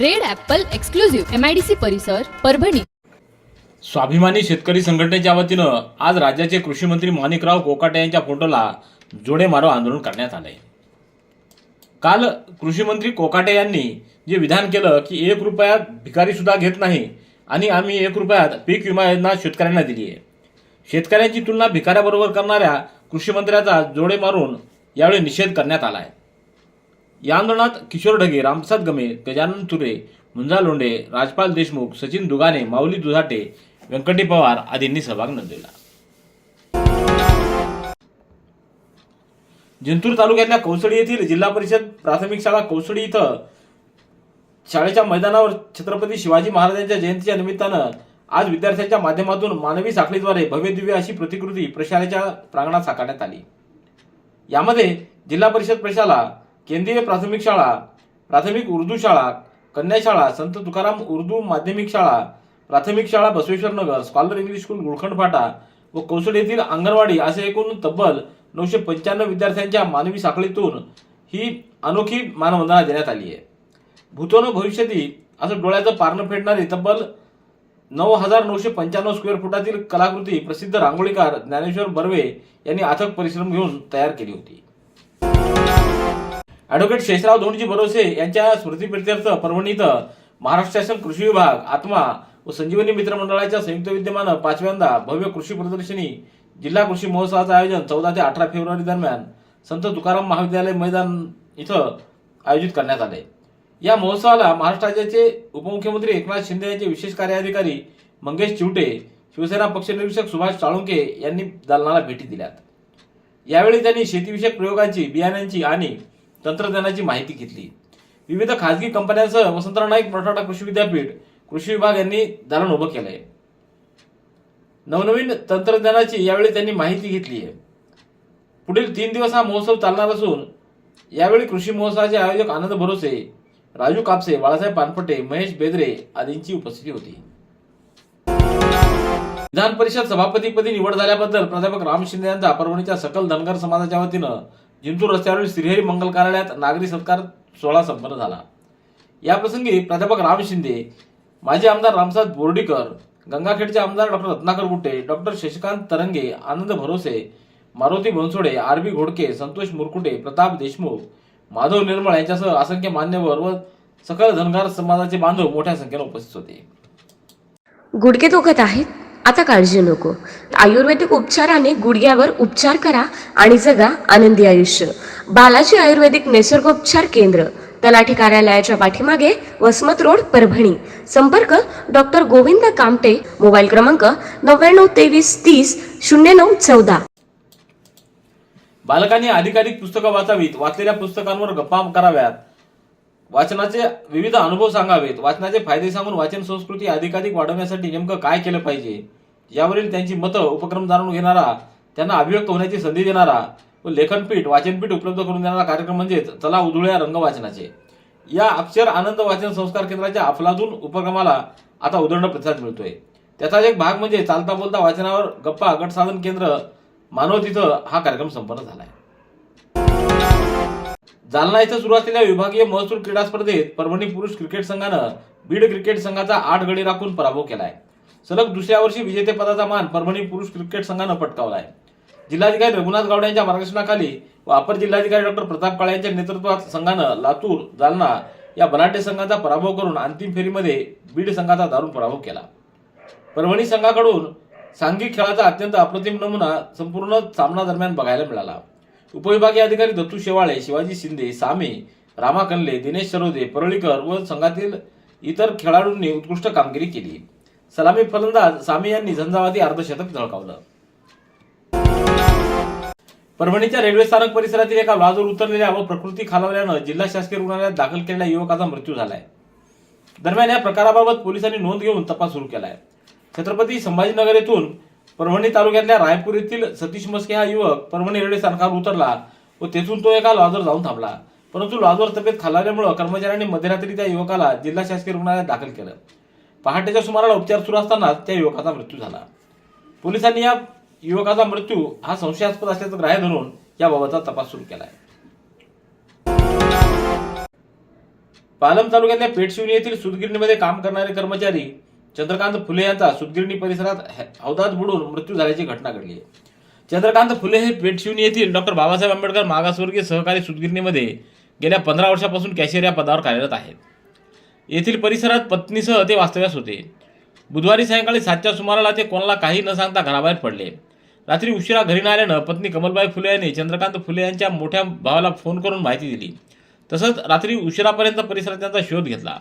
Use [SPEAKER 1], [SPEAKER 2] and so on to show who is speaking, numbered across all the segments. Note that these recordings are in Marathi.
[SPEAKER 1] रेड ऍपल एक्सक्लुझिव्ह एमआयडीसी परिसर परभणी
[SPEAKER 2] स्वाभिमानी शेतकरी संघटनेच्या वतीनं आज राज्याचे कृषी मंत्री माणिकराव कोकाटे यांच्या फोटोला जोडे मारो आंदोलन करण्यात आले काल कृषी मंत्री कोकाटे यांनी जे विधान केलं की एक रुपयात भिकारी सुद्धा घेत नाही आणि आम्ही एक रुपयात पीक विमा योजना शेतकऱ्यांना दिली आहे शेतकऱ्यांची तुलना भिकाऱ्याबरोबर करणाऱ्या कृषी मंत्र्याचा जोडे मारून यावेळी निषेध करण्यात आला आहे या आंदोलनात किशोर ढगे रामप्रसाद गमे गजानन तुरे मुंजा लोंडे राजपाल देशमुख सचिन दुगाने माऊली दुधाटे व्यंकटी पवार आदींनी सहभाग नोंदवला जिंतूर तालुक्यातल्या कौसडी येथील जिल्हा परिषद प्राथमिक शाळा कौसडी इथं शाळेच्या मैदानावर छत्रपती शिवाजी महाराजांच्या जयंतीच्या निमित्तानं आज विद्यार्थ्यांच्या माध्यमातून मानवी साखळीद्वारे भव्य दिव्य अशी प्रतिकृती प्रशालेच्या प्रांगणात साकारण्यात आली यामध्ये जिल्हा परिषद प्रशाला केंद्रीय प्राथमिक शाळा प्राथमिक उर्दू शाळा कन्या शाळा संत तुकाराम उर्दू माध्यमिक शाळा प्राथमिक शाळा Basaveshwar Nagar scholar English school Gulkhand Phata व कौसड येथील अंगणवाडी असे एकूण तब्बल नऊशे पंच्याण्णव विद्यार्थ्यांच्या मानवी साखळीतून ही अनोखी मानवंदना देण्यात आली आहे भूतोन भविष्यती असं डोळ्याचं पारणं फेडणारी तब्बल नऊ हजार नऊशे पंच्याण्णव स्क्वेअर फुटातील कलाकृती प्रसिद्ध रांगोळीकार ज्ञानेश्वर बर्वे यांनी अथक परिश्रम घेऊन तयार केली होती ॲडव्होकेट शेषराव धोंडजी भरोसे यांच्या स्मृतीप्रित्यर्थ परभणी इथं महाराष्ट्र शासन कृषी विभाग आत्मा व संजीवनी मित्र मंडळाच्या संयुक्त विद्यमानं पाचव्यांदा भव्य कृषी प्रदर्शनी जिल्हा कृषी महोत्सवाचं आयोजन चौदा ते अठरा फेब्रुवारी दरम्यान संत तुकाराम महाविद्यालय मैदान इथं आयोजित करण्यात आले या महोत्सवाला महाराष्ट्र राज्याचे उपमुख्यमंत्री एकनाथ शिंदे यांचे विशेष कार्याधिकारी मंगेश चिवटे शिवसेना पक्षनिरीक्षक सुभाष चाळुंके यांनी दालनाला भेटी दिल्यात यावेळी त्यांनी शेतीविषयक प्रयोगांची बियाण्यांची आणि तंत्रज्ञानाची माहिती घेतली विविध खाजगी कंपन्यांसह वसंतराव नाईक मराठवाडा कृषी विद्यापीठ कृषी विभाग यांनी दालन उभं केलंय नवनवीन तंत्रज्ञानाची यावेळी त्यांनी माहिती घेतली आहे पुढील तीन दिवस हा महोत्सव चालणार असून यावेळी कृषी महोत्सवाचे आयोजक आनंद भरोसे राजू कापसे बाळासाहेब पानपटे महेश बेदरे आदींची उपस्थिती होती विधान परिषद सभापतीपदी निवड झाल्याबद्दल प्राध्यापक राम शिंदे यांचा परभणीच्या सकल धनगर समाजाच्या वतीनं जिंतूर रस्त्यावरील श्रीहरी मंगल कार्यालयात नागरी सत्कार सोहळा संपन्न झाला याप्रसंगी प्राध्यापक राम शिंदे माजी आमदार रामसाद बोर्डीकर गंगाखेडचे आमदार doctor Ratnakar Gutte doctor Shashikant Tarange Anand Bharose Maruti Bansode R B Ghodke Santosh Murkute Pratap Deshmukh Madhav Nirmal यांच्यासह असंख्य मान्यवर व सकल धनगार समाजाचे बांधव मोठ्या संख्येने उपस्थित होते
[SPEAKER 3] गुडके दुखत आहेत आता काळजी नको आयुर्वेदिक उपचाराने गुडघ्यावर उपचार करा आणि जगा आनंदी आयुष्य बालाजी आयुर्वेदिक उपचार केंद्र तलाठी कार्यालयाच्या पाठीमागे वसमत रोड परभणी संपर्क डॉक्टर गोविंद कामटे मोबाईल क्रमांक नव्याण्णव तेवीस तीस शून्य नऊ चौदा
[SPEAKER 4] बालकांनी अधिकाधिक पुस्तकं वाचावीत वाचलेल्या पुस्तकांवर गप्पा कराव्यात वाचनाचे विविध अनुभव सांगावेत वाचनाचे फायदे सांगून वाचन संस्कृती अधिकाधिक वाढवण्यासाठी नेमकं काय केलं पाहिजे यावरील त्यांची मतं उपक्रम जाणून घेणारा त्यांना अभिव्यक्त होण्याची संधी देणारा व लेखनपीठ वाचनपीठ उपलब्ध करून देणारा कार्यक्रम म्हणजेच चला रंग रंगवाचनाचे या अक्षर आनंद वाचन संस्कार केंद्राच्या अफलाजून उपक्रमाला आता उदंड प्रतिसाद मिळतोय त्याचाच एक भाग म्हणजे चालता बोलता वाचनावर गप्पा गट साधन केंद्र मानव तिथं हा कार्यक्रम संपन्न झालाय जालना इथं सुरू असलेल्या विभागीय महसूल क्रीडा स्पर्धेत परभणी पुरुष क्रिकेट संघानं बीड क्रिकेट संघाचा आठ गडी राखून पराभव केलाय सलग दुसऱ्या वर्षी विजेतेपदाचा मान परभणी पुरुष क्रिकेट संघानं पटकावला आहे जिल्हाधिकारी रघुनाथ गावडे यांच्या मार्गदर्शनाखाली व अपर जिल्हाधिकारी डॉक्टर प्रताप काळे यांच्या नेतृत्वात संघानं लातूर जालना या बलाढ्य संघाचा पराभव करून अंतिम फेरीमध्ये बीड संघाचा दारुण पराभव केला परभणी संघाकडून सांघिक खेळाचा अत्यंत अप्रतिम नमुना संपूर्ण सामना दरम्यान बघायला मिळाला उपविभागीय अधिकारी दत्तू शेवाळे शिवाजी शिंदे सामे रामा कनले दिनेश सरोदे परळीकर व संघातील इतर खेळाडूंनी उत्कृष्ट कामगिरी केली सलामी फलंदाज सामी यांनी झंझावाती अर्धशतक झळकावलं परभणीच्या रेल्वे स्थानक परिसरातील एका लाजूर उतरलेल्या व प्रकृती खालावल्यानं जिल्हा शासकीय रुग्णालयात दाखल केलेल्या युवकाचा मृत्यू झालाय दरम्यान या प्रकाराबाबत पोलिसांनी नोंद घेऊन तपास सुरू केलाय छत्रपती संभाजीनगर येथून परभणी तालुक्यातल्या रायपूर येथील सतीश मस्के हा युवक परभणी रेल्वे स्थानकावर उतरला व तेथून तो एका लॉजवर जाऊन थांबला परंतु लॉजवर तब्येत खालावल्यामुळे कर्मचाऱ्यांनी मध्यरात्री त्या युवकाला जिल्हा शासकीय रुग्णालयात दाखल केलं पहाटेच्या सुमाराला उपचार सुरू असतानाच त्या युवकाचा मृत्यू झाला पोलिसांनी या युवकाचा मृत्यू हा संशयास्पद असल्याचं ग्राह्य धरून याबाबतचा तपास सुरू केला आहे पालम तालुक्यातल्या पेटशिवनी येथील सुदगिरणीमध्ये काम करणारे कर्मचारी चंद्रकांत फुले यांचा सुदगिरणी परिसरात हौदात बुडून मृत्यू झाल्याची घटना घडली आहे चंद्रकांत फुले हे पेठशिवणी येथील डॉक्टर बाबासाहेब आंबेडकर मागासवर्गीय सहकारी सुदगिरणीमध्ये गेल्या पंधरा वर्षापासून कॅशियर या पदावर कार्यरत आहेत येथील परिसरात पत्नीसह ते वास्तव्यास होते बुधवारी सायंकाळी सातच्या सुमाराला ते कोणाला काही न सांगता घराबाहेर पडले रात्री उशिरा घरी न आल्यानं पत्नी कमलबाई फुले यांनी चंद्रकांत फुले यांच्या मोठ्या भावाला फोन करून माहिती दिली तसंच रात्री उशिरापर्यंत परिसरात त्यांचा शोध घेतला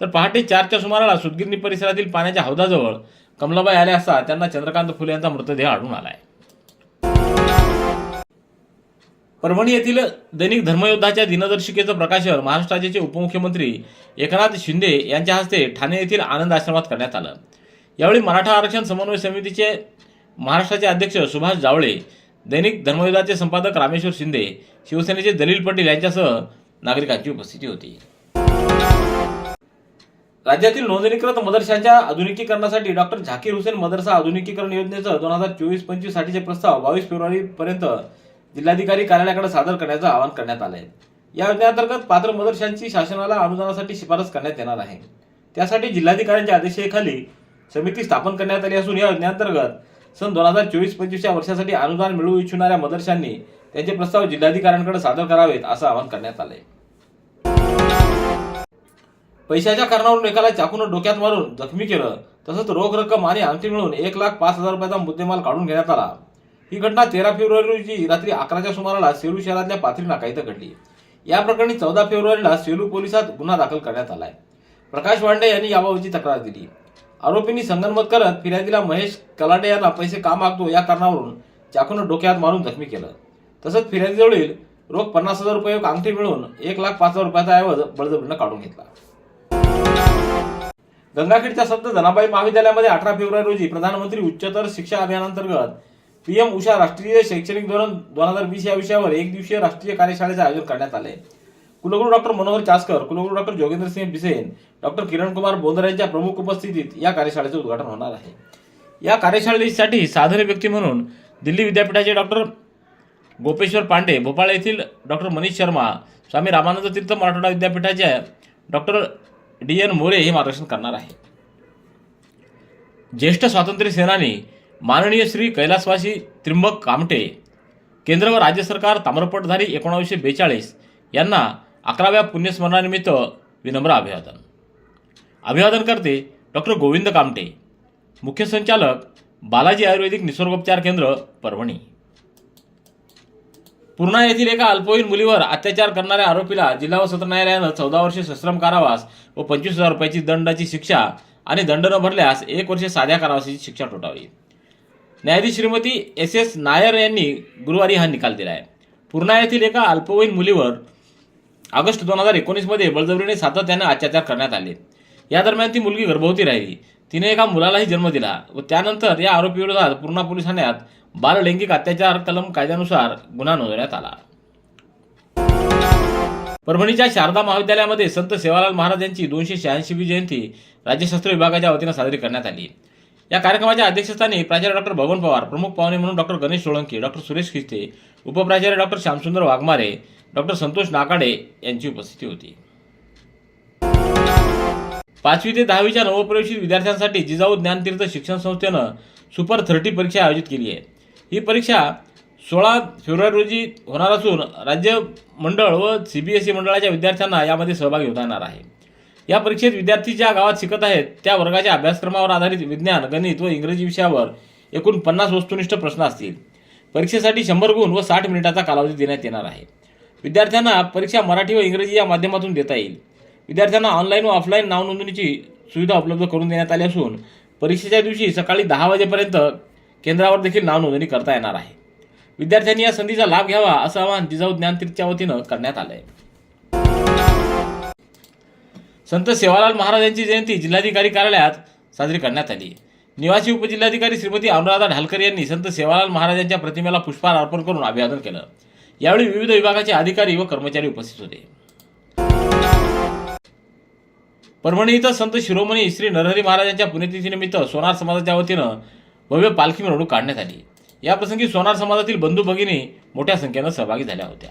[SPEAKER 4] तर पहाटे चारच्या सुमाराला सुदगिरणी परिसरातील पाण्याच्या हौदाजवळ कमलाबाई आल्या असता त्यांना चंद्रकांत फुले यांचा मृतदेह आढळून आला आहे परभणी येथील दैनिक धर्मयोद्धाच्या दिनदर्शिकेचं प्रकाशन महाराष्ट्राचे राज्याचे उपमुख्यमंत्री एकनाथ शिंदे यांच्या हस्ते ठाणे येथील आनंद आश्रमात करण्यात आलं यावेळी मराठा आरक्षण समन्वय समितीचे महाराष्ट्राचे अध्यक्ष सुभाष जावळे दैनिक धर्मयुद्धाचे संपादक रामेश्वर शिंदे शिवसेनेचे दलील पटेल यांच्यासह नागरिकांची उपस्थिती होती राज्यातील नोंदणीकृत मदरशांच्या आधुनिकीकरणासाठी डॉक्टर झाकीर हुसेन मदरसा आधुनिकीकरण योजनेचं दोन हजार चोवीस पंचवीस साठीचे प्रस्ताव बावीस फेब्रुवारीपर्यंत जिल्हाधिकारी कार्यालयाकडे सादर करण्याचं आवाहन करण्यात आलं आहे या योजनेअंतर्गत पात्र मदरशांची शासनाला अनुदानासाठी शिफारस करण्यात येणार आहे त्यासाठी जिल्हाधिकाऱ्यांच्या आदेशाखाली समिती स्थापन करण्यात आली असून या योजनेअंतर्गत सन दोन हजार चोवीस पंचवीसच्या वर्षासाठी अनुदान मिळवू इच्छिणाऱ्या मदरशांनी त्यांचे प्रस्ताव जिल्हाधिकाऱ्यांकडे सादर करावेत असं आवाहन करण्यात आलंय पैशाच्या कारणावरून एकाला चाकून डोक्यात मारून जखमी केलं तसंच रोख रक्कम आणि अंगठी मिळून एक लाख पाच हजार रुपयाचा मुद्देमाल काढून घेण्यात आला ही घटना तेरा फेब्रुवारी रोजी रात्री अकराच्या सुमाराला सेलू शहरातल्या पाथरी नाका इथं घडली या प्रकरणी चौदा फेब्रुवारीला सेलू पोलिसात गुन्हा दाखल करण्यात आलाय प्रकाश वांडे यांनी याबाबतची तक्रार दिली आरोपींनी संगनमत करत फिर्यादीला महेश कलाटे यांना पैसे का मागतो या कारणावरून चाकून डोक्यात मारून जखमी केलं तसंच फिर्यादीजवळील रोख पन्नास हजार रुपये अंगठी मिळून एक लाख पाच हजार रुपयाचा ऐवज बळजबरीनं काढून घेतला गंगाखेडच्या संत जनाबाई महाविद्यालयामध्ये अठरा फेब्रुवारी रोजी प्रधानमंत्री उच्चतर शिक्षा अभियानांतर्गत पीएम उषा राष्ट्रीय शैक्षणिक धोरण दोन हजार वीस या विषयावर एक दिवसीय राष्ट्रीय कार्यशाळेचे आयोजन करण्यात आले कुलगुरू डॉक्टर मनोहर चासकर कुलगुरू डॉक्टर जोगेंद्र सिंह बिसेन डॉक्टर किरण कुमार बोंदर यांच्या प्रमुख उपस्थितीत या कार्यशाळेचे उद्घाटन होणार आहे या कार्यशाळेसाठी साधन व्यक्ती म्हणून दिल्ली विद्यापीठाचे डॉक्टर गोपेश्वर पांडे भोपाळ येथील डॉक्टर मनीष शर्मा स्वामी रामानंद तीर्थ मराठवाडा विद्यापीठाचे डॉक्टर डी एन मोरे हे मार्गदर्शन करणार आहे ज्येष्ठ स्वातंत्र्य सेनानी माननीय श्री कैलासवासी त्र्यंबक कामटे केंद्र व राज्य सरकार ताम्रपटधारी एकोणावीसशे बेचाळीस यांना अकराव्या पुण्यस्मरणानिमित्त विनम्र अभिवादन अभिवादनकर्ते डॉक्टर गोविंद कामटे मुख्य संचालक बालाजी आयुर्वेदिक निसर्गोपचार केंद्र परभणी पूर्णा येथील एका अल्पवयीन मुलीवर अत्याचार करणाऱ्या आरोपीला जिल्हा व सत्र न्यायालयानं चौदा वर्षे सश्रम कारावास व पंचवीस हजार रुपयाची दंडाची शिक्षा आणि दंड न भरल्यास एक वर्ष साध्या कारावासाची शिक्षा ठोठावी न्यायाधीश श्रीमती एस एस नायर यांनी गुरुवारी हा निकाल दिला आहे पूर्णा येथील एका अल्पवयीन मुलीवर ऑगस्ट दोन हजार एकोणीसमध्ये बळजबरीने सातत्याने अत्याचार करण्यात आले या दरम्यान ती मुलगी गर्भवती राहिली तिने एका मुलालाही जन्म दिला व त्यानंतर या आरोपी विरोधात पूर्णा पोलीस ठाण्यात बाल लैंगिक अत्याचार कलम कायद्यानुसार गुन्हा नोंदवण्यात आला परभणीच्या शारदा महाविद्यालयामध्ये संत सेवालाल महाराज यांची दोनशे शहाऐंशीवी जयंती राज्यशास्त्र विभागाच्या वतीनं साजरी करण्यात आली या कार्यक्रमाच्या अध्यक्षस्थानी प्राचार्य डॉक्टर भवन पवार प्रमुख पाहुणे म्हणून डॉक्टर गणेश सोळंकी डॉक्टर सुरेश खिस्ते उपप्राचार्य डॉक्टर श्यामसुंदर वाघमारे डॉक्टर संतोष नाकाडे यांची उपस्थिती होती पाचवी ते दहावीच्या नवप्रवेशित विद्यार्थ्यांसाठी जिजाऊ ज्ञानतीर्थ शिक्षण संस्थेनं सुपर थर्टी परीक्षा आयोजित केली आहे ही परीक्षा सोळा फेब्रुवारी रोजी होणार असून राज्य मंडळ व सी बी एस ई मंडळाच्या विद्यार्थ्यांना यामध्ये सहभागी होता येणार आहे या परीक्षेत विद्यार्थी ज्या गावात शिकत आहेत त्या वर्गाच्या अभ्यासक्रमावर आधारित विज्ञान गणित व इंग्रजी विषयावर एकूण पन्नास वस्तुनिष्ठ प्रश्न असतील परीक्षेसाठी शंभर गुण व साठ मिनिटाचा कालावधी देण्यात येणार आहे विद्यार्थ्यांना परीक्षा मराठी व इंग्रजी या माध्यमातून देता येईल विद्यार्थ्यांना ऑनलाईन व ऑफलाईन नावनोंदणीची सुविधा उपलब्ध करून देण्यात आली असून परीक्षेच्या दिवशी सकाळी दहा वाजेपर्यंत केंद्रावर देखील नावनोंदणी करता येणार आहे विद्यार्थ्यांनी या संधीचा लाभ घ्यावा असं आवाहन जिजाऊ ज्ञानतीर्थच्या वतीनं करण्यात आलं आहे संत सेवालाल महाराजांची जयंती जिल्हाधिकारी कार्यालयात साजरी करण्यात आली निवासी उपजिल्हाधिकारी श्रीमती अनुराधा ढालकर यांनी संत सेवालाल महाराजांच्या प्रतिमेला पुष्पहार अर्पण करून अभिवादन केलं यावेळी विविध विभागाचे अधिकारी व कर्मचारी उपस्थित होते परभणी इथं संत शिरोमणी श्री नरहरी महाराजांच्या पुण्यतिथीनिमित्त सोनार समाजाच्या वतीनं भव्य पालखी मिरवणूक काढण्यात आली याप्रसंगी सोनार समाजातील बंधू भगिनी मोठ्या संख्येनं सहभागी झाल्या होत्या